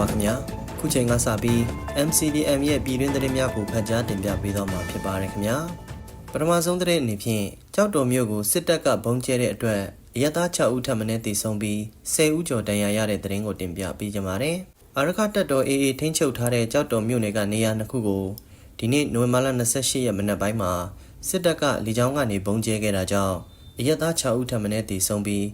ပါခင်ဗျာခုချိန်ကစပြီး MCDM ရဲ့ပြည်တွင်းသတင်းများကိုဖတ်ကြားတင်ပြပေးတော့မှာဖြစ်ပါတယ်ခင်ဗျာပထမဆုံးသတင်းအနေဖြင့်ကြောက်တော်မြို့ကိုစစ်တပ်ကဘုံကျဲတဲ့အတွက်အရသား6ဦးထပ်မံတည်ဆုံပြီး10ဦးကျော်တန်ရာရတဲ့သတင်းကိုတင်ပြပေးကြပါမယ်အာရခတပ်တော် AA ထိန်းချုပ်ထားတဲ့ကြောက်တော်မြို့နယ်ကနေရာနှစ်ခုကိုဒီနေ့နိုဝင်ဘာလ28ရက်မနက်ပိုင်းမှာစစ်တပ်ကလေကြောင်းကနေဘုံကျဲခဲ့တာကြောင့်အရသား6ဦးထပ်မံတည်ဆုံပြီး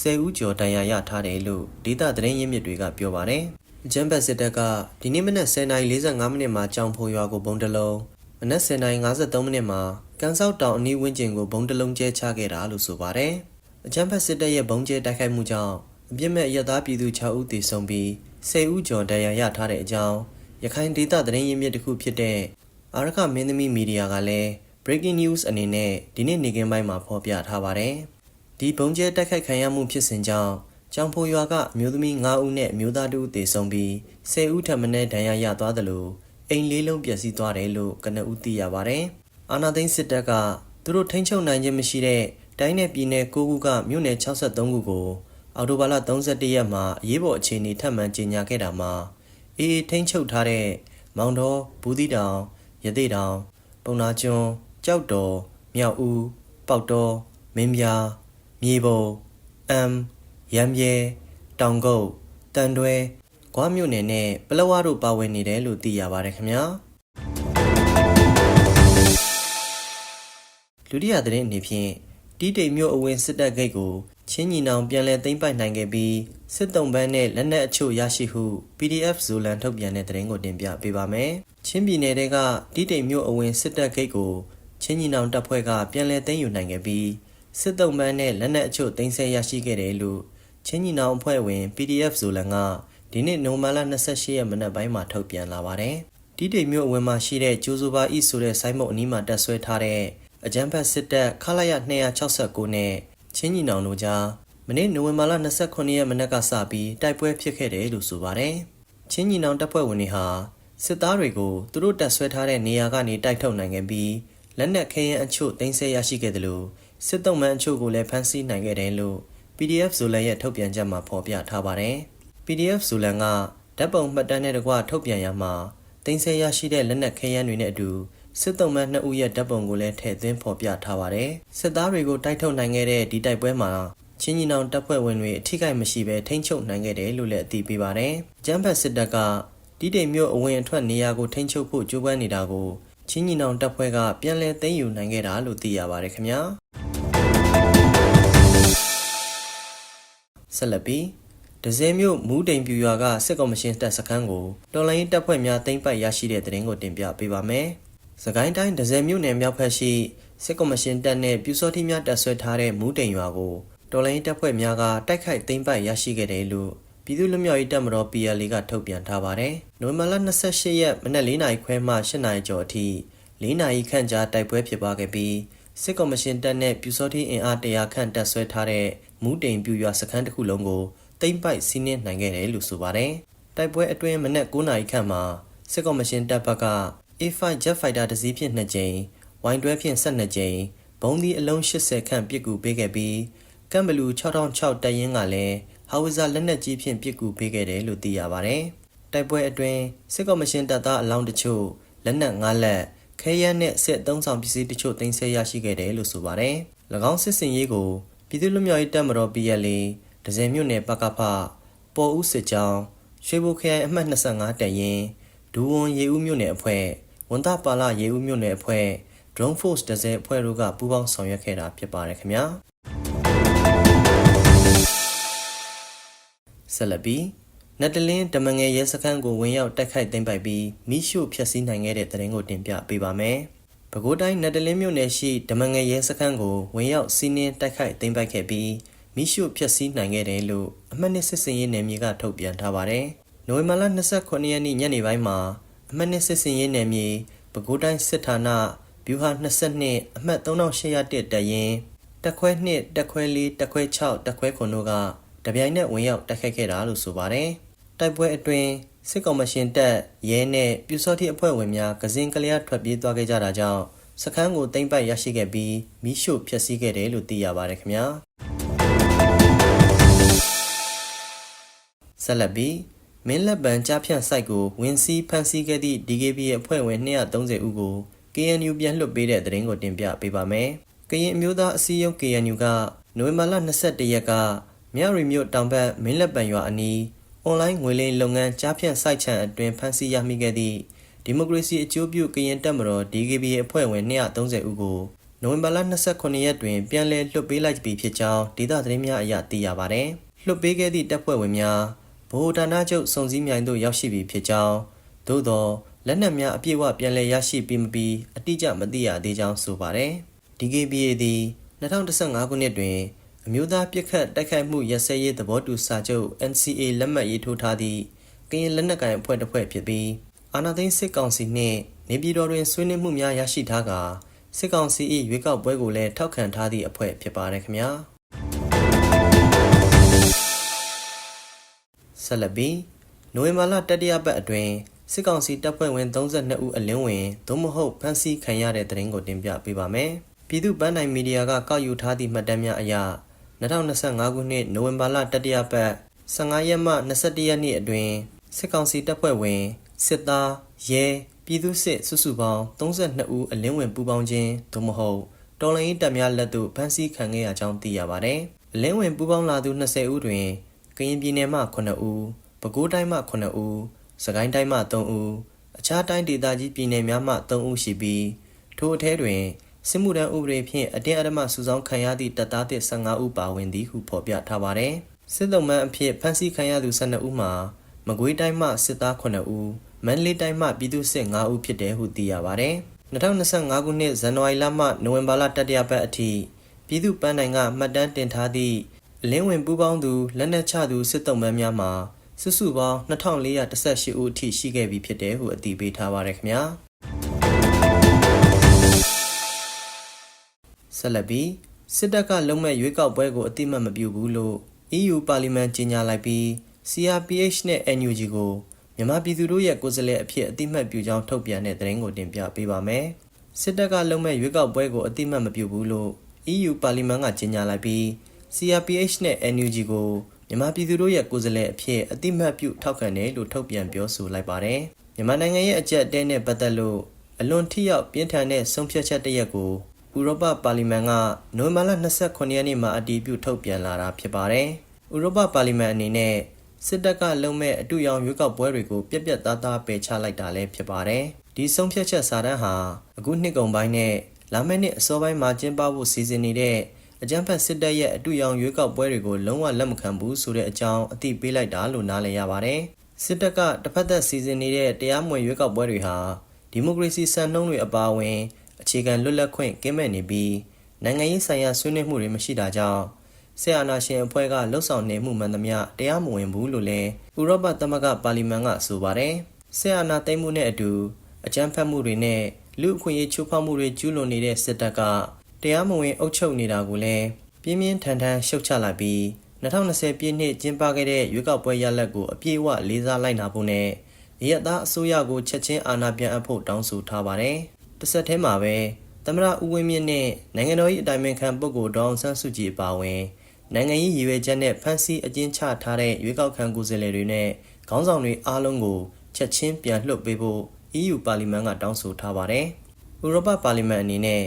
10ဦးကျော်တန်ရာရထားတယ်လို့ဒေသသတင်းရင်းမြစ်တွေကပြောပါတယ်။ ဂျမ်ဘတ်စစ်တပ်ကဒီနေ့မနက်10:45မိနစ်မှာကြောင်ဖိုရွာကိုဘုံတလုံးမနက်10:53မိနစ်မှာကန်ဆောက်တောင်အနီးဝန်းကျင်ကိုဘုံတလုံးကျဲချခဲ့တာလို့ဆိုပါတယ်။ဂျမ်ဘတ်စစ်တပ်ရဲ့ဘုံကျဲတိုက်ခိုက်မှုကြောင့်အပြစ်မဲ့ရသားပြည်သူ6ဦးသေဆုံးပြီး10ဦးကျော်ဒဏ်ရာရထားတဲ့အကြောင်းရခိုင်ဒေသသတင်းရင်းမြစ်တစ်ခုဖြစ်တဲ့အာရခမင်းသမီးမီဒီယာကလည်း breaking news အနေနဲ့ဒီနေ့နေ့ကင်းပိုင်းမှာဖော်ပြထားပါတယ်။ဒီဘုံကျဲတိုက်ခိုက်ခံရမှုဖြစ်စဉ်ကြောင့် ကျောင်းဖိုရွာကအမျိုးသမီး9ဦးနဲ့အမျိုးသား2ဦးသေဆုံးပြီး10ဦးထပ်မံဒဏ်ရာရသွားသလိုအိမ်လေးလုံးပျက်စီးသွားတယ်လို့ကနဦးသိရပါတယ်။အာနာသိန်းစစ်တပ်ကသူတို့ထိန်းချုပ်နိုင်ခြင်းမရှိတဲ့တိုင်းနယ်ပြည်နယ်9ခုကမြို့နယ်63ခုကိုအော်တိုဘာလ31ရက်မှာအရေးပေါ်အခြေအနေထပ်မံကြေညာခဲ့တာမှာအေးထိန်းချုပ်ထားတဲ့မောင်တော်ဘူးတီတောင်ရသေးတောင်ပုံနာကျွန်းကြောက်တော်မြောက်ဦးပေါက်တော်မင်းပြားမြေပုံအမ် ရမ်းရဲတောင်ကုတ်တန်တွဲဂွားမြို့နယ်နဲ့ပလောဝတို့ပါဝင်နေတယ်လို့သိရပါတယ်ခင်ဗျာလူရိယသတင်းအနေဖြင့်တီးတိမ်မြို့အဝင်စစ်တပ်ဂိတ်ကိုချင်းညီနောင်ပြန်လည်သိမ်းပိုက်နိုင်ခဲ့ပြီးစစ်တုံးပန်းနဲ့လက်နက်အချို့ရရှိဟု PDF ဇိုလန်ထုတ်ပြန်တဲ့သတင်းကိုတင်ပြပေးပါမယ်။ချင်းပြည်နယ်တဲကတီးတိမ်မြို့အဝင်စစ်တပ်ဂိတ်ကိုချင်းညီနောင်တပ်ဖွဲ့ကပြန်လည်သိမ်းယူနိုင်ခဲ့ပြီးစစ်တုံးပန်းနဲ့လက်နက်အချို့သိမ်းဆည်းရရှိခဲ့တယ်လို့ ချင်းညီနောင်အဖွဲ့ဝင် PDF ဇိုလန်ကဒီနေ့နိုဝင်ဘာလ28ရက်မနက်ပိုင်းမှာထုတ်ပြန်လာပါတယ်။တီးတိမ်မြို့အဝင်မှာရှိတဲ့ကျိုးစုပါဤဆိုတဲ့ဆိုင်းမုတ်အနီးမှာတက်ဆွဲထားတဲ့အကြမ်းဖက်စစ်တပ်ခလာရ269နဲ့ချင်းညီနောင်တို့ကြားမနေ့နိုဝင်ဘာလ29ရက်မနက်ကစပြီးတိုက်ပွဲဖြစ်ခဲ့တယ်လို့ဆိုပါတယ်။ချင်းညီနောင်တပ်ဖွဲ့ဝင်တွေဟာစစ်သားတွေကိုသူတို့တပ်ဆွဲထားတဲ့နေရာကနေတိုက်ထုတ်နိုင်ခဲ့ပြီးလက်နက်ခဲယမ်းအချို့တင်ဆက်ရရှိခဲ့တယ်လို့စစ်တုံးမှန်အချို့ကိုလည်းဖမ်းဆီးနိုင်ခဲ့တယ်လို့ PDF ဇိုလန်ရဲ့ထုတ်ပြန်ချက်မှာဖော်ပြထားပါတယ်။ PDF ဇိုလန်ကဓာတ်ပုံမှတ်တမ်းနဲ့တကွထုတ်ပြန်ရမှာတင်ဆက်ရရှိတဲ့လက်နက်ခဲယမ်းတွေနဲ့အတူစစ်တုံးမှန်နှစ်ဦးရဲ့ဓာတ်ပုံကိုလည်းထည့်သွင်းဖော်ပြထားပါတယ်။စစ်သားတွေကိုတိုက်ထုတ်နိုင်ခဲ့တဲ့ဒီတိုက်ပွဲမှာချင်းညီနောင်တပ်ဖွဲ့ဝင်တွေအထိကိမရှိဘဲထိန်းချုပ်နိုင်ခဲ့တယ်လို့လည်းအသိပေးပါတယ်။ကျန်းဖတ်စစ်တပ်ကတီးတိမ်မြို့အဝင်အထွက်နေရာကိုထိန်းချုပ်ဖို့ကြိုးပမ်းနေတာကိုချင်းညီနောင်တပ်ဖွဲ့ကပြန်လည်သိမ်းယူနိုင်ခဲ့တာလို့သိရပါတယ်ခင်ဗျာ။ ဆက်လက်ပြီးဒဇယ်မြို့မူးတိမ်ပြူရွာကစစ်ကော်မရှင်တပ်စခန်းကိုတော်လိုင်းတပ်ဖွဲ့များသိမ်းပိုက်ရရှိတဲ့တဲ့ရင်ကိုတင်ပြပေးပါမယ်။စကိုင်းတိုင်းဒဇယ်မြို့နယ်မြောက်ဖက်ရှိစစ်ကော်မရှင်တပ်နဲ့ပြူစောတိများတပ်ဆွဲထားတဲ့မူးတိမ်ရွာကိုတော်လိုင်းတပ်ဖွဲ့များကတိုက်ခိုက်သိမ်းပိုက်ရရှိခဲ့တယ်လို့ပြည်သူ့လူမျိုးရေးတပ်မတော် PLA ကထုတ်ပြန်ထားပါတယ်။နိုဝင်ဘာလ28ရက်မနက်4နာရီခွဲမှ8နာရီကျော်အထိ4နာရီခန့်ကြာတိုက်ပွဲဖြစ်ပွားခဲ့ပြီးစစ်ကော်မရှင်တပ်နဲ့ပြူစောတိအင်အား100ခန့်တပ်ဆွဲထားတဲ့ မူးတိမ်ပြူရွာစခန်းတစ်ခုလုံးကိုသိမ်းပိုက်စီးနင်းနိုင်ခဲ့တယ်လို့ဆိုပါတယ်။တိုက်ပွဲအတွင်းမနက်9နာရီခန့်မှာစစ်ကော်မရှင်တပ်ဘက်က A5 Jet Fighter တစ်စီးဖြင့်2ကြိမ် Y12 ဖြင့်12ကြိမ်ဘုံဒီအလုံး80ခန့်ပစ်ကူပေးခဲ့ပြီးကမ်ဘလူ6006တပ်ရင်းကလည်းဟာဝီဇာလက်နက်ကြီးဖြင့်ပစ်ကူပေးခဲ့တယ်လို့သိရပါတယ်။တိုက်ပွဲအတွင်းစစ်ကော်မရှင်တပ်သားအလောင်းတချို့လက်နက်၅လက်ခဲယမ်းနဲ့စစ်သုံးဆောင်ပစ္စည်းတချို့တင်ဆက်ရရှိခဲ့တယ်လို့ဆိုပါတယ်။၎င်းစစ်စင်ရေးကို ပြည်သူ့လူမျိုးရေးတပ်မတော် PLA ဒဇယ်မြို့နယ်ပကဖပေါ်ဦးစစ်ကြောင်းရွှေဘိုခရိုင်အမှတ်25တပ်ရင်းဒူဝွန်ရေဦးမြို့နယ်အဖွဲ့ဝန်တာပါလာရေဦးမြို့နယ်အဖွဲ့ Drone Force ဒဇယ်အဖွဲ့တို့ကပူးပေါင်းဆောင်ရွက်ခဲ့တာဖြစ်ပါတယ်ခင်ဗျာဆက်လက်ပြီးနတ်တလင်းဓမငယ်ရဲစခန်းကိုဝင်ရောက်တိုက်ခိုက်သိမ်းပိုက်ပြီးမိရှုဖျက်ဆီးနိုင်ခဲ့တဲ့တဲ့ရင်ကိုတင်ပြပေးပါမယ်။ ပဲခူးတိုင်းနတ်တလင်းမြို့နယ်ရှိဓမငယ်ရဲစခန်းကိုဝင်ရောက်စီးနင်းတိုက်ခိုက်သိမ်းပိုက်ခဲ့ပြီးမိရှုဖျက်ဆီးနိုင်ခဲ့တယ်လို့အမှတ်နှစ်စစ်စင်ရေးနယ်မြေကထုတ်ပြန်ထားပါတယ်။နိုဝင်ဘာလ29ရက်နေ့ညနေပိုင်းမှာအမှတ်နှစ်စစ်စင်ရေးနယ်မြေပဲခူးတိုင်းစစ်ဌာနဗျူဟာ22အမှတ်3801တရင်တက်ခွဲ2တက်ခွဲ4တက်ခွဲ6တက်ခွဲ9တို့ကတပြိုင်နက်ဝင်ရောက်တိုက်ခိုက်ခဲ့တာလို့ဆိုပါတယ်။တိုက်ပွဲအတွင်း စစ်ကောင်မရှင်တပ်ရဲနဲ့ပြူစောတိအဖွဲ့ဝင်များကစင်ကလျာထွက်ပြေးသွားခဲ့ကြတာကြောင့်စခန်းကိုသိမ်းပိုက်ရရှိခဲ့ပြီးမိရှို့ဖျက်ဆီးခဲ့တယ်လို့သိရပါတယ်ခင်ဗျာ။ဆက်လက်ပြီးမင်းလက်ပံကြားဖြန့်စိုက်ကိုဝင်စီးဖမ်းဆီးခဲ့သည့် DKB ရဲ့အဖွဲ့ဝင်230ဦးကို KNU ပြန်လွှတ်ပေးတဲ့သတင်းကိုတင်ပြပေးပါမယ်။ကရင်အမျိုးသားအစည်းအရုံး KNU ကနိုဝင်ဘာလ22ရက်ကမြရီမြို့တောင်ဘက်မင်းလက်ပံရွာအနီး အွန်လိုင်းငွေလိမ်လုပ်ငန်းကြားဖြန့်စိုက်ချံအတွင်ဖမ်းဆီးရမိခဲ့သည့်ဒီမိုကရေစီအကျိုးပြုကရင်တပ်မတော် DKB ရဲ့အဖွဲ့ဝင်230ဦးကိုနိုဝင်ဘာလ29ရက်တွင်ပြန်လည်လွှတ်ပေးလိုက်ပြီဖြစ်ကြောင်းဒေသသတင်းများအရသိရပါဗျ။လွှတ်ပေးခဲ့သည့်တပ်ဖွဲ့ဝင်များဗဟိုဌာနချုပ်စုံစည်းမြိုင်သို့ရောက်ရှိပြီဖြစ်ကြောင်းသို့သောလက်နက်များအပြည့်အဝပြန်လည်ရရှိပြီးမပြီးအတိအကျမသိရသေးကြောင်းဆိုပါတယ်။ DKBA သည်2015ခုနှစ်တွင် အမျိုးသားပြစ်ခတ်တိုက်ခိုက်မှုရစဲရေးသဘောတူစာချုပ် NCA လက်မှတ်ရေးထိုးထားသည့်ကရင်လက်နက်ကိုင်အဖွဲ့တစ်ဖွဲ့ဖြစ်ပြီးအာဏာသိမ်းစစ်ကောင်စီနှင့်နေပြည်တော်တွင်ဆွေးနွေးမှုများရရှိထားကာစစ်ကောင်စီ၏ရွေးကောက်ပွဲကိုလည်းထောက်ခံထားသည့်အဖွဲ့ဖြစ်ပါတယ်ခင်ဗျာဆက်လက်ပြီးနိုဝင်ဘာလတတိယပတ်အတွင်းစစ်ကောင်စီတပ်ဖွဲ့ဝင်32ဦးအလင်းဝင်သို့မဟုတ်ဖမ်းဆီးခံရတဲ့တဲ့ရင်ကိုတင်ပြပေးပါမယ်ပြည်သူ့ပန်းနိုင်မီဒီယာကကောက်ယူထားသည့်မှတ်တမ်းများအရ 2025ခုနှစ်နိုဝင်ဘာလတတိယပတ်15ရက်မှ21ရက်နေ့အတွင်းစစ်ကောင်စီတပ်ဖွဲ့ဝင်စစ်သားရဲပြည်သူ့စစ်စုစုပေါင်း32ဦးအလင်းဝင်ပူးပေါင်းခြင်းသို့မဟုတ်တော်လိုင်းတပ်များလက်သို့ဖမ်းဆီးခံခဲ့ရကြောင်းသိရပါတယ်။အလင်းဝင်ပူးပေါင်းလာသူ20ဦးတွင်ကရင်ပြည်နယ်မှ9ဦး၊ပဲခူးတိုင်းမှ9ဦး၊စကိုင်းတိုင်းမှ3ဦး၊အခြားတိုင်းဒေသကြီးပြည်နယ်များမှ3ဦးရှိပြီးထိုအထဲတွင် စစ်မှုထမ်းဥပဒေဖြင့်အတင်းအဓမ္မစုဆောင်းခံရသည့်တပ်သားသစ်15ဦးပါဝင်သည်ဟုဖော်ပြထားပါတယ်။စစ်တုံးမှန်အဖြစ်ဖမ်းဆီးခံရသူ12ဦးမှာမကွေးတိုင်းမှစစ်သား9ဦးမန္တလေးတိုင်းမှပြည်သူ့စစ်5ဦးဖြစ်တယ်ဟုသိရပါတယ်။2025ခုနှစ်ဇန်နဝါရီလမှနိုဝင်ဘာလတတိယပတ်အထိပြည်သူ့ပန်းနိုင်ကမှတ်တမ်းတင်ထားသည့်အလင်းဝင်ပူးပေါင်းသူလက်နက်ချသူစစ်တုံးမှန်များမှာစုစုပေါင်း2418ဦးအထိရှိခဲ့ပြီဖြစ်တယ်ဟုအတည်ပြုထားပါတယ်ခင်ဗျာ ဆက်လက်ပြီးစစ်တပ်ကလုံမဲ့ရွေးကောက်ပွဲကိုအတိမတ်မပြုဘူးလို့ EU ပါလီမန်ကြေညာလိုက်ပြီး CRPH နဲ့ NUG ကိုမြန်မာပြည်သူတို့ရဲ့ကိုယ်စားလှယ်အဖြစ်အတိမတ်ပြုကြောင်းထုတ်ပြန်တဲ့သတင်းကိုတင်ပြပေးပါမယ်စစ်တပ်ကလုံမဲ့ရွေးကောက်ပွဲကိုအတိမတ်မပြုဘူးလို့ EU ပါလီမန်ကကြေညာလိုက်ပြီး CRPH နဲ့ NUG ကိုမြန်မာပြည်သူတို့ရဲ့ကိုယ်စားလှယ်အဖြစ်အတိမတ်ပြုထောက်ခံတယ်လို့ထုတ်ပြန်ပြောဆိုလိုက်ပါတယ်။မြန်မာနိုင်ငံရဲ့အကြက်တဲနဲ့ပတ်သက်လို့အလွန်ထိရောက်ပြင်းထန်တဲ့ဆုံးဖြတ်ချက်တစ်ရက်ကို ဥရောပပါလီမန်ကနိုဝင်ဘာလ29ရက်နေ့မှာအတည်ပြုထုတ်ပြန်လာတာဖြစ်ပါတယ်။ဥရောပပါလီမန်အနေနဲ့စစ်တပ်ကလုံမဲ့အတူရောင်ရွေးကောက်ပွဲတွေကိုပြက်ပြက်သားသားပယ်ချလိုက်တာလည်းဖြစ်ပါတယ်။ဒီဆုံးဖြတ်ချက်စာတမ်းဟာအခုနှစ်ကုန်ပိုင်းနဲ့လာမယ့်နှစ်အစောပိုင်းမှာကျင်းပဖို့စီစဉ်နေတဲ့အကြမ်းဖက်စစ်တပ်ရဲ့အတူရောင်ရွေးကောက်ပွဲတွေကိုလုံးဝလက်မခံဘူးဆိုတဲ့အကြောင်းအသိပေးလိုက်တာလို့နားလည်ရပါတယ်။စစ်တပ်ကတစ်ဖက်သက်စီစဉ်နေတဲ့တရားမဝင်ရွေးကောက်ပွဲတွေဟာဒီမိုကရေစီစံနှုန်းတွေအပါအဝင် အခြေခံလွတ်လပ်ခွင့်ကင်းမဲ့နေပြီးနိုင်ငံရေးဆိုင်ရာဆွေးနွေးမှုတွေမရှိတာကြောင့်ဆီယနာရှင်အဖွဲ့ကလှုပ်ဆောင်နေမှုမှန်သမျှတရားမဝင်ဘူးလို့လည်းဥရောပသမဂ္ဂပါလီမန်ကဆိုပါတယ်။ဆီယနာသိမ်းမှုနဲ့အတူအကြမ်းဖက်မှုတွေနဲ့လူအခွင့်အရေးချိုးဖောက်မှုတွေကျူးလွန်နေတဲ့စစ်တပ်ကတရားမဝင်အုပ်ချုပ်နေတာကိုလည်းပြင်းပြင်းထန်ထန်ရှုတ်ချလိုက်ပြီး2020ပြည့်နှစ်ကျင်းပခဲ့တဲ့ရွေးကောက်ပွဲရလဒ်ကိုအပြည့်အဝလေးစားလိုက်နာဖို့နဲ့ရရသားအစိုးရကိုချက်ချင်းအာဏာပြန်အပ်ဖို့တောင်းဆိုထားပါတယ်။ တစ်ဆက်တည်းမှာပဲသမရဦးဝင်းမြင့်နဲ့နိုင်ငံတော်၏အတိုင်ပင်ခံပုဂ္ဂိုလ်ဒေါအောင်ဆန်းစုကြည်အပါအဝင်နိုင်ငံရေးရည်ရွယ်ချက်နဲ့ဖမ်းဆီးအကျဉ်းချထားတဲ့ရွေးကောက်ခံကိုယ်စားလှယ်တွေနဲ့ခေါင်းဆောင်တွေအားလုံးကိုချက်ချင်းပြန်လွှတ်ပေးဖို့ EU ပါလီမန်ကတောင်းဆိုထားပါတယ်။ဥရောပပါလီမန်အနေနဲ့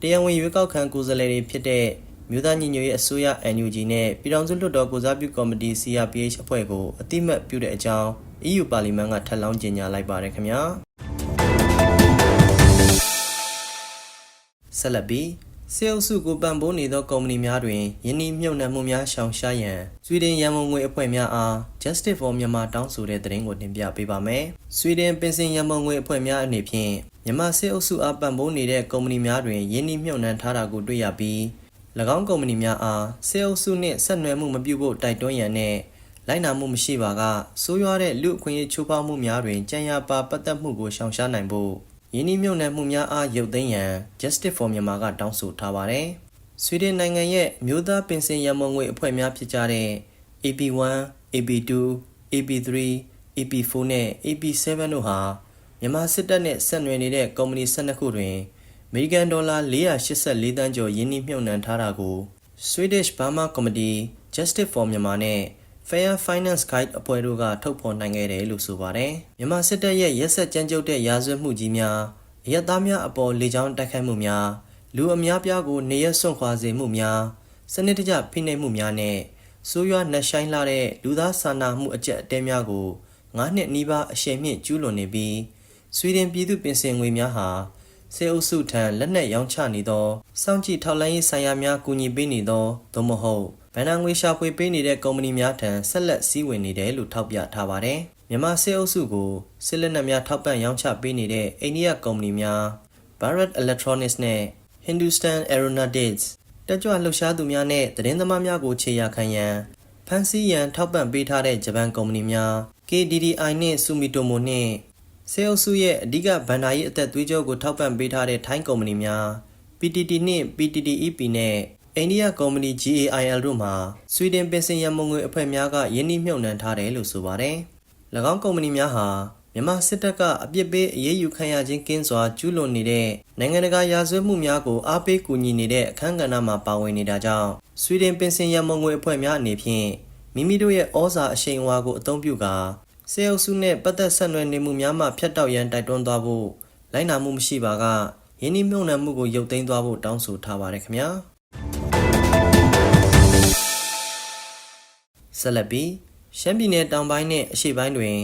တရားဝင်ရွေးကောက်ခံကိုယ်စားလှယ်တွေဖြစ်တဲ့မြို့သားညီညွတ်ရေးအစိုးရ NUG နဲ့ပြည်ထောင်စုလွှတ်တော်ကိုစားပြုကော်မတီ CRPH အဖွဲ့ကိုအတိမတ်ပြုတဲ့အကြောင်း EU ပါလီမန်ကထပ်လောင်းကြေညာလိုက်ပါတယ်ခင်ဗျာ ဆက်လက်ပြီးစေအုပ်စုကိုပံ့ပိုးနေသောကုမ္ပဏီများတွင်ယင်းနှိမြုပ်နှံမှုများရှောင်ရှားရန်ဆွီဒင်ရန်ပုံငွေအဖွဲ့များအား Justice for Myanmar တောင်းဆိုတဲ့သတင်းကိုတင်ပြပေးပါမယ်။ဆွီဒင်ပင်စင်ရန်ပုံငွေအဖွဲ့များအနေဖြင့်မြန်မာစေအုပ်စုအားပံ့ပိုးနေတဲ့ကုမ္ပဏီများတွင်ယင်းနှိမြုပ်နှံထားတာကိုတွေ့ရပြီး၎င်းကုမ္ပဏီများအားစေအုပ်စုနှင့်ဆက်နွယ်မှုမပြုဖို့တိုက်တွန်းရန်နဲ့လိုက်နာမှုမရှိပါကဆိုးရွားတဲ့လူအခွင့်အရေးချိုးဖောက်မှုများတွင်ကြံရပါပတ်သက်မှုကိုရှောင်ရှားနိုင်ဖို့ ယင်းနှိမြုပ်နှံမှုများအားရုပ်သိမ်းရန် Justice for Myanmar ကတောင်းဆိုထားပါတယ်။ဆွီဒင်နိုင်ငံရဲ့မြို့သားပင်စင်ရန်မုံငွေအဖွဲ့များဖြစ်ကြတဲ့ AP1, AP2, AP3, AP4 နဲ့ AP7 တို့ဟာမြန်မာစစ်တပ်နဲ့ဆက်နွယ်နေတဲ့ကုမ္ပဏီ12ခုတွင်အမေရိကန်ဒေါ်လာ484တန်းကျော်ယင်းနှိမြုပ်နှံထားတာကို Swedish Burma Committee Justice for Myanmar နဲ့ Fair Finance Guide အဖွဲ့တို့ကထုတ်ဖော်နိုင်ခဲ့တယ်လို့ဆိုပါတယ်မြန်မာစစ်တပ်ရဲ့ရက်ဆက်ကြမ်းကြုတ်တဲ့ရာဇဝတ်မှုကြီးများအရက်သားများအပေါ်လေကြောင်းတိုက်ခိုက်မှုများလူအများပြားကိုနေရက်စွန့်ခွာစေမှုများစနစ်တကျဖိနှိပ်မှုများနဲ့ဆိုးရွားနှက်ဆိုင်လာတဲ့လူသားစာနာမှုအကျက်အတဲများကို9နှစ်နီးပါးအရှိန်မြင့်ကျူးလွန်နေပြီးဆွီဒင်ပြည်သူ့ပင်စင်ငွေများဟာစေအုပ်စုထံလက်နက်ရောင်းချနေသောစောင့်ကြည့်ထောက်လှမ်းရေးဆိုင်ရာများကူညီပေးနေသောသို့မဟုတ် ဗန်နာငွေရှာဖွေပေးနေတဲ့ကုမ္ပဏီများထံဆက်လက်စည်းဝင်နေတယ်လို့ထောက်ပြထားပါတယ်။မြန်မာစေအုပ်စုကိုစစ်လက်နက်များထောက်ပံ့ရောင်းချပေးနေတဲ့အိန္ဒိယကုမ္ပဏီများ Bharat Electronics နဲ့ Hindustan Aeronautics တက်ကြွလှုပ်ရှားသူများနဲ့သတင်းသမားများကိုခြေရာခံရန်ဖန်စီရန်ထောက်ပံ့ပေးထားတဲ့ဂျပန်ကုမ္ပဏီများ KDDI နဲ့ Sumitomo နဲ့စေအုပ်စုရဲ့အဓိကဗန်ဒါရေးအသက်သွေးကြောကိုထောက်ပံ့ပေးထားတဲ့ထိုင်းကုမ္ပဏီများ PTT နှင့် PTTEP နဲ့ အိန္ဒိယကုမ္ပဏီ GAIL တို့မှဆွီဒင်ပင်စင်ရန်မုံငွေအဖွဲ့များကယင်းနှိမ့်မြုပ်နှံထားတယ်လို့ဆိုပါတယ်။၎င်းကုမ္ပဏီများဟာမြန်မာစစ်တပ်ကအပြစ်ပေးအရေးယူခံရခြင်းကင်းစွာကျူးလွန်နေတဲ့နိုင်ငံတကာရာဇဝတ်မှုများကိုအားပေးကူညီနေတဲ့အခမ်းကဏ္ဍမှာပါဝင်နေတာကြောင့်ဆွီဒင်ပင်စင်ရန်မုံငွေအဖွဲ့များအနေဖြင့်မိမိတို့ရဲ့ဩဇာအရှိန်အဝါကိုအသုံးပြုကာစေအုပ်စုနဲ့ပတ်သက်ဆက်နွယ်နေမှုများမှဖျက်တောက်ရန်တိုက်တွန်းသွားဖို့လိုက်နာမှုမရှိပါကယင်းနှိမ့်မြုပ်နှံမှုကိုရုပ်သိမ်းသွားဖို့တောင်းဆိုထားပါတယ်ခင်ဗျာ ဆက်လက်ပြီးရှမ်းပြည်နယ်တောင်ပိုင်းနဲ့အရှေ့ပိုင်းတွင်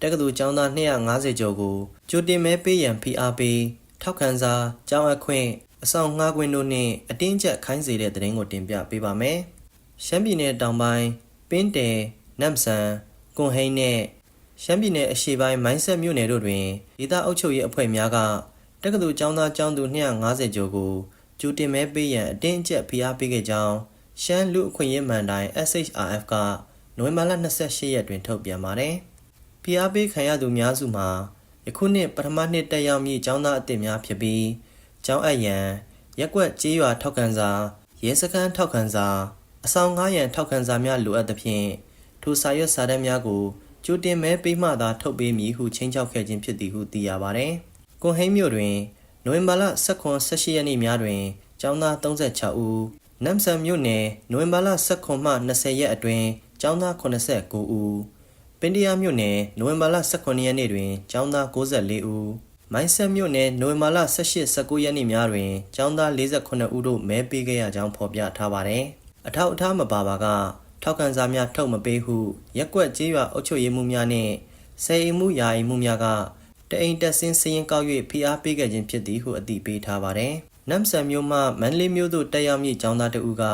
တက္ကသိုလ်ကျောင်းသား250ကျော်ကိုကြိုတင်မဲပေးရန်ဖိအားပေးထောက်ခံစာကျောင်းအခွင့်အဆောင်ငှားခွင့်တို့နှင့်အတင်းကျပ်ခိုင်းစေတဲ့သတင်းကိုတင်ပြပေးပါမယ်။ရှမ်းပြည်နယ်တောင်ပိုင်းပင်းတဲနမ်ဆန်ကွန်ဟိန်းနဲ့ရှမ်းပြည်နယ်အရှေ့ပိုင်းမိုင်းဆက်မြို့နယ်တို့တွင်ဒေသအုပ်ချုပ်ရေးအဖွဲ့များကတက္ကသိုလ်ကျောင်းသားကျောင်းသူ250ကျော်ကိုကြိုတင်မဲပေးရန်အတင်းအကျပ်ဖိအားပေးခဲ့ကြောင်း ရှမ်းလူအခွင့်အရေးမှန်တိုင်း SHRF ကနိုဝင်ဘာလ28ရက်တွင် ထုတ်ပြန်ပါတယ်။ဖိအားပေးခံရသူများစုမှာယခုနှစ်ပထမနှစ်တက်ရောက်မည့်ကျောင်းသားအသစ်များဖြစ်ပြီးကျောင်းအပ်ရန်ရက်ကွက်ကြေးရွာထောက်ခံစာရဲစခန်းထောက်ခံစာအဆောင်ငားရန်ထောက်ခံစာများလိုအပ်သဖြင့်ထိုစာရွက်စာတမ်းများကိုကြိုတင်မဲပေးမှသာထုတ်ပေးမည်ဟုချင်းချောက်ခဲ့ခြင်းဖြစ်သည်ဟုသိရပါသည်။ကွန်ဟိန်းမြို့တွင်နိုဝင်ဘာလ18ရက်နေ့များတွင်ကျောင်းသား36ဦး နမ်ဆန်မြို့နယ်နိုဝင်ဘာလ19မှ20ရက်အတွင်းကျောင်းသား89ဦးပင်တရာမြို့နယ်နိုဝင်ဘာလ18ရက်နေ့တွင်ကျောင်းသား94ဦးမိုင်းဆက်မြို့နယ်နိုဝင်ဘာလ18-19ရက်နေ့များတွင်ကျောင်းသား48ဦးတို့မဲပေးခဲ့ရကြောင်းဖော်ပြထားပါတယ်။အထောက်အထားမပါပါကထောက်ခံစာများထုတ်မပေးဟုရက်ကွက်ကြေးရွာအုပ်ချုပ်ရေးမှုများနှင့်စေအိမ်မှုယာအိမ်မှုများကတ အိမ်တက်ဆင်းစည်ရင်ကောက်၍ဖိအားပေးခဲ့ခြင်းဖြစ်သည်ဟုအသိပေးထားပါတယ်။နမ်ဆန်မြို့မှမန္တလေးမြို့သို့တက်ရောက်မည့်ကျောင်းသားတဦးက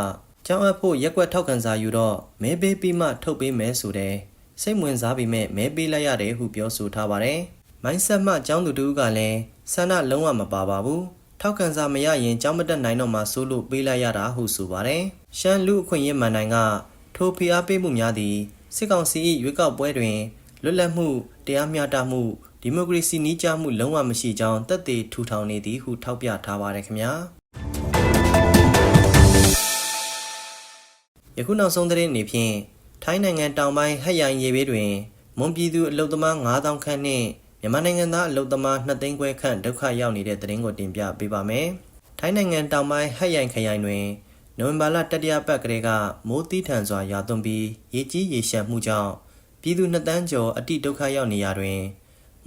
ကျောင်းအပ်ဖို့ရက်ကွက်ထောက်ခံစာယူတော့မဲပေးပြီးမှထုတ်ပေးမယ်ဆိုတဲ့စိတ်ဝင်စားပေမဲ့မဲပေးလိုက်ရတယ်ဟုပြောဆိုထားပါတယ်။မိုင်းဆက်မှကျောင်းသူတဦးကလည်းဆန္ဒလုံးဝမပါပါဘူး။ထောက်ခံစာမရရင်ကျောင်းမတက်နိုင်တော့မှဆိုလို့ပေးလိုက်ရတာဟုဆိုပါတယ်။ရှမ်းလူအခွင့်အရေးမှန်တိုင်းကထိုဖိအားပေးမှုများသည်စစ်ကောင်စီ၏ရွေးကောက်ပွဲတွင်လွတ်လပ်မှုတရားမျှတမှု ဒီမိုကရေစီနည်းကျမှုလုံးဝမရှိကြောင်းတက်သေးထူထောင်နေသည်ဟုထောက်ပြထားပါတယ်ခင်ဗျာယခုနောက်ဆုံးသတင်းအနေဖြင့်ထိုင်းနိုင်ငံတောင်ပိုင်းဟက်ရိုင်ရေဘေးတွင်မွန်ပြည်သူအလုသမား9000ခန့်နှင့်မြန်မာနိုင်ငံသားအလုသမား2သိန်းခွဲခန့်ဒုက္ခရောက်နေတဲ့သတင်းကိုတင်ပြပေးပါမယ်ထိုင်းနိုင်ငံတောင်ပိုင်းဟက်ရိုင်ခရိုင်တွင်နိုဝင်ဘာလတတိယပတ်ကလေးကမိုးတီးထန်စွာရွာသွန်းပြီးရေကြီးရေရှမ်းမှုကြောင့်ပြည်သူနှစ်တန်းကျော်အတိဒုက္ခရောက်နေရာတွင်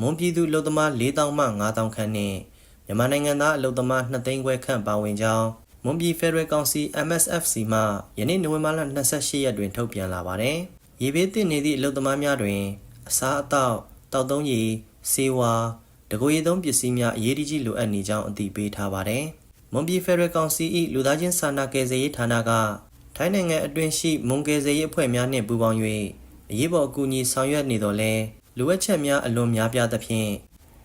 မွန်ပြည်သူအလုသမား4000မှ5000ခန့်နှင့်မြန်မာနိုင်ငံသားအလုသမား2သိန်းခွဲခန့်ပါဝင်ကြောင်းမွန်ပြည်ဖက်ဒရယ်ကောင်စီ MSFC မှယနေ့နိုဝင်ဘာလ28ရက်တွင်ထုတ်ပြန်လာပါတယ်။ရေဘေးသင့်နေသည့်အလုသမားများတွင် အစားအသောက်တောက်သုံးရည်စေဝါတကိုယ်ရည်သုံးပစ္စည်းများအရေးကြီးလိုအပ်နေကြောင်းအသိပေးထားပါတယ်။မွန်ပြည်ဖက်ဒရယ်ကောင်စီ၏လူသားချင်းစာနာကယ်ဆယ်ရေးဌာနကထိုင်းနိုင်ငံအတွင်းရှိမွန်ကယ်ဆယ်ရေးအဖွဲ့များနှင့်ပူးပေါင်း၍အရေးပေါ်အကူအညီဆောင်ရွက်နေတော်လဲ လိုအပ်ချက်များအလွန်များပြားသဖြင့်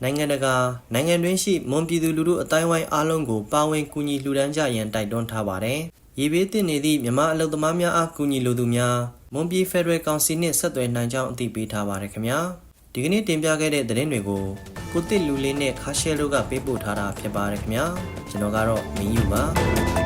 နိုင်ငံတကာနိုင်ငံတွင်းရှိမွန်ပြည်သူလူထုအတိုင်းဝိုင်းအားလုံးကိုပါဝင်ကူညီလှူဒန်းကြရန်တိုက်တွန်းထားပါတယ်။ရေဘေးသင့်နေသည့်မြမအလုသမားများအားကူညီလိုသူများမွန်ပြည်ဖက်ဒရယ်ကောင်စီနှင့်ဆက်သွယ်နိုင်ကြောင်းအသိပေးထားပါတယ်ခင်ဗျာ။ဒီကနေ့တင်ပြခဲ့တဲ့သတင်းတွေကိုကိုတစ်လူလေးနဲ့ခါရှဲတို့ကပေးပို့ထားတာဖြစ်ပါတယ်ခင်ဗျာကျွန်တော်ကတော့မင်းယူပါ